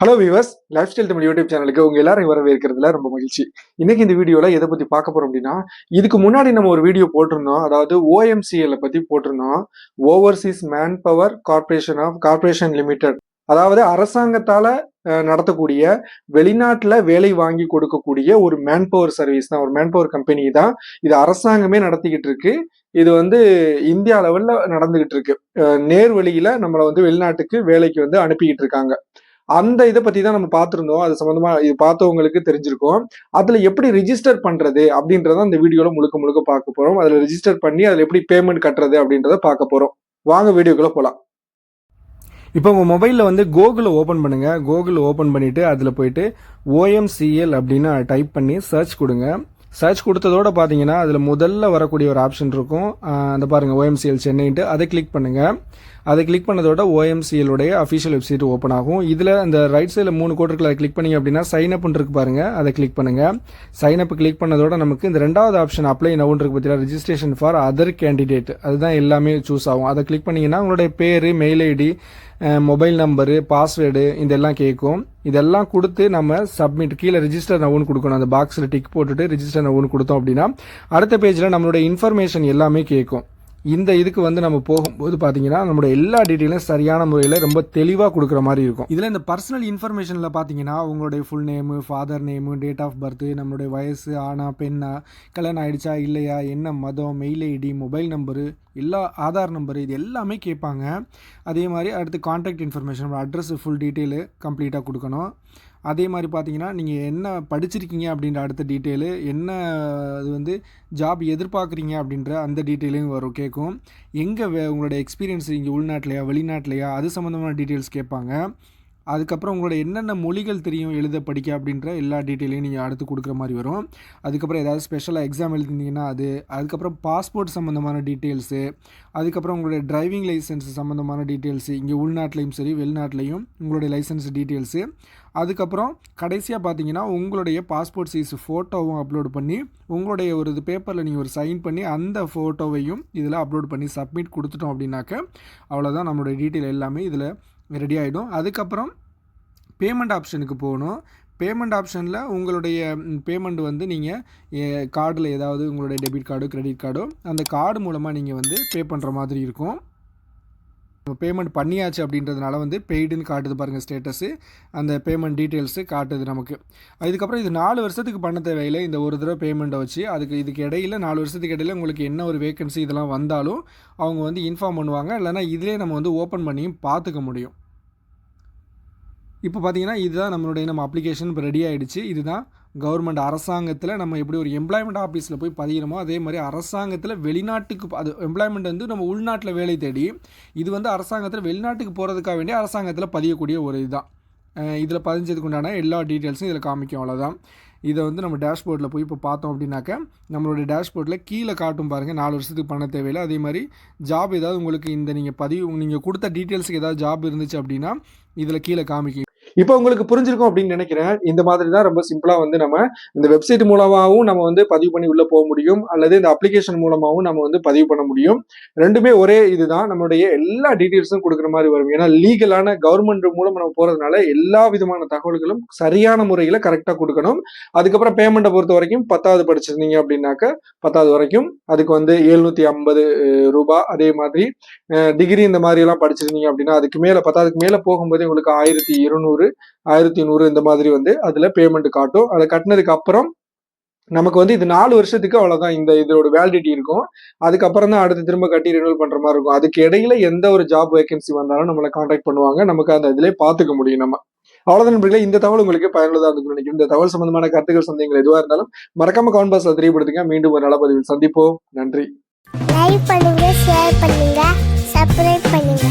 Hello viewers life style Tamil YouTube சேனலுக்கு உங்க எல்லாரும் வரவேற்கிறதுல ரொம்ப மகிழ்ச்சி. இன்னைக்கு இந்த வீடியோல எதை பத்தி பார்க்க போறோம் அப்படின்னா இதுக்கு முன்னாடி நம்ம ஒரு வீடியோ போட்டிருந்தோம். அதாவது ஓஎம்சிஎல் பத்தி போட்டிருந்தோம். Overseas manpower corporation of corporation limited அதாவது அரசாங்கத்தால நடத்தக்கூடிய வெளிநாட்டுல வேலை வாங்கி கொடுக்கக்கூடிய ஒரு மேன் பவர் சர்வீஸ் தான் ஒரு மேன் பவர் கம்பெனி தான் இது அரசாங்கமே நடத்திக்கிட்டு இருக்கு. இது வந்து இந்தியா லெவலில் நடந்துகிட்டு இருக்கு. நேர் வழியில நம்மளை வந்து வெளிநாட்டுக்கு வேலைக்கு வந்து அனுப்பிக்கிட்டு இருக்காங்க. அந்த இதை பத்தி தான் நம்ம பார்த்துருந்தோம். அது சம்மந்தமாக இது பார்த்தவங்களுக்கு தெரிஞ்சிருக்கும். அதுல எப்படி ரிஜிஸ்டர் பண்றது அப்படின்றத அந்த வீடியோல முழுக்க முழுக்க பார்க்க போறோம். அதுல ரிஜிஸ்டர் பண்ணி அதுல எப்படி பேமெண்ட் கட்டுறது அப்படின்றத பார்க்க போறோம். வாங்க வீடியோக்குள்ள போலாம். இப்போ உங்கள் மொபைலில் வந்து கோகுல் ஓப்பன் பண்ணுங்கள் கோகுல் ஓப்பன் பண்ணிவிட்டு அதில் போயிட்டு ஓஎம்சிஎல் அப்படின்னு டைப் பண்ணி சர்ச் கொடுங்க. சர்ச் கொடுத்ததோட பார்த்தீங்கன்னா அதில் முதல்ல வரக்கூடிய ஒரு ஆப்ஷன் இருக்கும். அந்த பாருங்கள் ஓஎம்சிஎல் சென்னைன்ட்டு. அதை கிளிக் பண்ணுங்கள் அதை கிளிக் பண்ணதோட ஓஎம்சிஎலுடைய அஃபிஷியல் வெப்சைட் ஓப்பன் ஆகும். இதில் அந்த ரைட் சைடில் மூணு கோட் இருக்குல்ல அதை கிளிக் பண்ணீங்க அப்படின்னா சைன் அப்னு இருக்கு பாருங்க அதை கிளிக் பண்ணுங்க. சைன் அப் கிளிக் பண்ணதோட நமக்கு இந்த ரெண்டாவது ஆப்ஷன் அப்ளை நவுன் இருக்கு பார்த்தீங்களா ரெஜிஸ்ட்ரேஷன் ஃபார் அதர் கேண்டிடேட் அதுதான் எல்லாமே சூஸ் ஆகும். அதை கிளிக் பண்ணீங்கன்னா உங்களுடைய பேர் mail ID mobile number password இதெல்லாம் கேட்கும். இதெல்லாம் கொடுத்து நம்ம சப்மிட் கீழே ரிஜிஸ்டர் நவுன்னு கொடுக்கணும். அந்த பாக்ஸில் டிக் போட்டுட்டு ரிஜிஸ்டர் நவுன்னு கொடுத்தோம் அப்படின்னா அடுத்த பேஜில் நம்மளுடைய இன்ஃபர்மேஷன் எல்லாமே கேட்கும். இந்த இதுக்கு வந்து நம்ம போகும்போது பார்த்தீங்கன்னா நம்மளோட எல்லா டீட்டெயிலும் சரியான முறையில் ரொம்ப தெளிவாக கொடுக்குற மாதிரி இருக்கும். இதில் இந்த பர்சனல் இன்ஃபர்மேஷனில் பார்த்தீங்கன்னா உங்களுடைய full name father name date of birth நம்மளுடைய வயசு ஆனா பெண்ணா கல்யாணம் ஆயிடுச்சா இல்லையா என்ன மதம் மெயில் ஐடி மொபைல் நம்பரு எல்லா ஆதார் நம்பர் இது எல்லாமே கேட்பாங்க. அதே மாதிரி அடுத்து contact information address full detail கம்ப்ளீட்டாக கொடுக்கணும். அதே மாதிரி பார்த்தீங்கன்னா நீங்கள் என்ன படிச்சிருக்கீங்க அப்படின்ற அடுத்த டீட்டெயிலு என்ன அது வந்து ஜாப் எதிர்பார்க்குறீங்க அப்படின்ற அந்த டீட்டெயிலையும் வரும் கேட்கும். எங்கே உங்களோட எக்ஸ்பீரியன்ஸ் இங்கே உள்நாட்டிலையா வெளிநாட்டிலையா அது சம்மந்தமான டீட்டெயில்ஸ் கேட்பாங்க. அதுக்கப்புறம் உங்களோட என்னென்ன மொழிகள் தெரியும் எழுத படிக்க அப்படின்ற எல்லா டீட்டெயிலையும் நீங்கள் அடுத்து கொடுக்குற மாதிரி வரும். அதுக்கப்புறம் ஏதாவது ஸ்பெஷலாக எக்ஸாம் எழுதிருந்தீங்கன்னா அது அதுக்கப்புறம் பாஸ்போர்ட் சம்மந்தமான டீட்டெயில்ஸு அதுக்கப்புறம் உங்களுடைய டிரைவிங் லைசன்ஸ் சம்மந்தமான டீட்டெயில்ஸு இங்கே உள்நாட்டிலையும் சரி வெளிநாட்டிலையும் உங்களுடைய லைசன்ஸ் டீட்டெயில்ஸு அதுக்கப்புறம் கடைசியாக பார்த்தீங்கன்னா உங்களுடைய பாஸ்போர்ட் சைஸ் ஃபோட்டோவும் அப்லோட் பண்ணி உங்களுடைய ஒரு இது பேப்பரில் நீங்கள் ஒரு சைன் பண்ணி அந்த ஃபோட்டோவையும் இதில் அப்லோட் பண்ணி சப்மிட் கொடுத்துட்டோம் அப்படின்னாக்க அவ்வளோதான் நம்மளுடைய டீட்டெயில் எல்லாமே இதில் ரெடி ஆகிடும் அதுக்கப்புறம் பேமெண்ட் ஆப்ஷனுக்கு போகணும். பேமெண்ட் ஆப்ஷனில் உங்களுடைய பேமெண்ட் வந்து நீங்கள் கார்டில் ஏதாவது உங்களுடைய டெபிட் கார்டோ கிரெடிட் கார்டோ அந்த கார்டு மூலமாக நீங்கள் வந்து பே பண்ணுற மாதிரி இருக்கும். பேமெண்ட் பண்ணியாச்சு அப்படின்றதுனால வந்து பெய்டுன்னு காட்டுது பாருங்கள் ஸ்டேட்டஸு அந்த பேமெண்ட் டீட்டெயில்ஸு காட்டுது நமக்கு. இதுக்கப்புறம் இது நாலு வருஷத்துக்கு பண்ண தேவையில்லை. இந்த ஒரு தடவை பேமெண்ட்டை வச்சு அதுக்கு இதுக்கு இடையில நாலு வருஷத்துக்கு இடையில உங்களுக்கு என்ன ஒரு வேகன்சி இதெல்லாம் வந்தாலும் அவங்க வந்து இன்ஃபார்ம் பண்ணுவாங்க. இல்லைனா இதிலே நம்ம வந்து ஓப்பன் பண்ணியும் பார்த்துக்க முடியும். இப்போ பார்த்தீங்கன்னா இதுதான் நம்மளுடைய நம்ம அப்ளிகேஷன் இப்போ ரெடி ஆகிடுச்சு இதுதான் கவர்மெண்ட் அரசாங்கத்தில் நம்ம எப்படி ஒரு எம்ப்ளாய்மெண்ட் ஆஃபீஸில் போய் பதிகிறோமோ அதே மாதிரி அரசாங்கத்தில் வெளிநாட்டுக்கு அது எம்ப்ளாய்மெண்ட் வந்து நம்ம உள்நாட்டில் வேலை தேடி இது வந்து அரசாங்கத்தில் வெளிநாட்டுக்கு போகிறதுக்காக வேண்டிய அரசாங்கத்தில் பதியக்கூடிய ஒரு இதுதான். இதில் பதிஞ்சதுக்கு உண்டான எல்லா டீட்டெயில்ஸும் இதில் காமிக்கும் அவ்வளோதான் இதை வந்து நம்ம டேஷ்போர்ட்டில் போய் இப்போ பார்த்தோம் அப்படின்னாக்க நம்மளுடைய டேஷ்போர்ட்டில் கீழே காட்டும் பாருங்கள் நாலு வருஷத்துக்கு பண்ண தேவையில்லை. அதே மாதிரி ஜாப் ஏதாவது உங்களுக்கு இந்த நீங்கள் பதிவு நீங்கள் கொடுத்த டீட்டெயில்ஸுக்கு ஏதாவது ஜாப் இருந்துச்சு அப்படின்னா இதில் கீழே காமிக்கும். இப்போ உங்களுக்கு புரிஞ்சிருக்கும் அப்படின்னு நினைக்கிறேன். இந்த மாதிரி தான் ரொம்ப சிம்பிளா வந்து நம்ம இந்த வெப்சைட் மூலமாகவும் நம்ம வந்து பதிவு பண்ணி உள்ள போக முடியும். அல்லது இந்த அப்ளிகேஷன் மூலமாகவும் நம்ம வந்து பதிவு பண்ண முடியும். ரெண்டுமே ஒரே இதுதான். நம்மளுடைய எல்லா டீட்டெயில்ஸும் கொடுக்குற மாதிரி வரும். ஏன்னா லீகலான கவர்மெண்ட் மூலம் நம்ம போறதுனால எல்லா விதமான தகவல்களும் சரியான முறையில் கரெக்டாக கொடுக்கணும். அதுக்கப்புறம் பேமெண்ட்டை பொறுத்த வரைக்கும் பத்தாவது படிச்சிருந்தீங்க அப்படின்னாக்க பத்தாவது வரைக்கும் அதுக்கு வந்து எழுநூத்தி ஐம்பது ரூபாய் அதே மாதிரி டிகிரி இந்த மாதிரி எல்லாம் படிச்சிருந்தீங்க அப்படின்னா அதுக்கு மேல பத்தாவதுக்கு மேல போகும்போது உங்களுக்கு ஆயிரத்தி இருநூறு ஆயிரத்தி நூறு இந்த மாதிரி வந்து அதுல பேமெண்ட் காட்டும். அதை கட்டினதுக்கு அப்புறம் நமக்கு வந்து இது நாலு வருஷத்துக்கு அவ்வளவுதான். இந்த இதோட வேலிடிட்டி இருக்கும். அதுக்கப்புறம் தான் அடுத்து திரும்ப கட்டி ரினியூல் பண்ற மாதிரி இருக்கும். அதுக்கு இடையில எந்த ஒரு ஜாப் வேகன்சி வந்தாலும் நம்மளை காண்டாக்ட் பண்ணுவாங்க. நமக்கு அந்த இதுல பாத்துக்க முடியும் நம்ம. அவ்வளவுதான் நண்பர்களே. இந்த தகவல் உங்களுக்கு பயனுள்ளதாக இருக்கும் நினைக்கிறேன். இந்த தகவல் சம்பந்தமான கருத்துக்கள் சந்தேகங்கள் எதுவா இருந்தாலும் மறக்காம கவுண்ட் பாஸ்ல தெரியப்படுத்துங்க. மீண்டும் ஒரு நல்ல பதிவில் சந்திப்போம். நன்றி. லைக் பண்ணுங்க ஷேர் பண்ணுங்க சப்ஸ்கிரைப் பண்ணுங்க.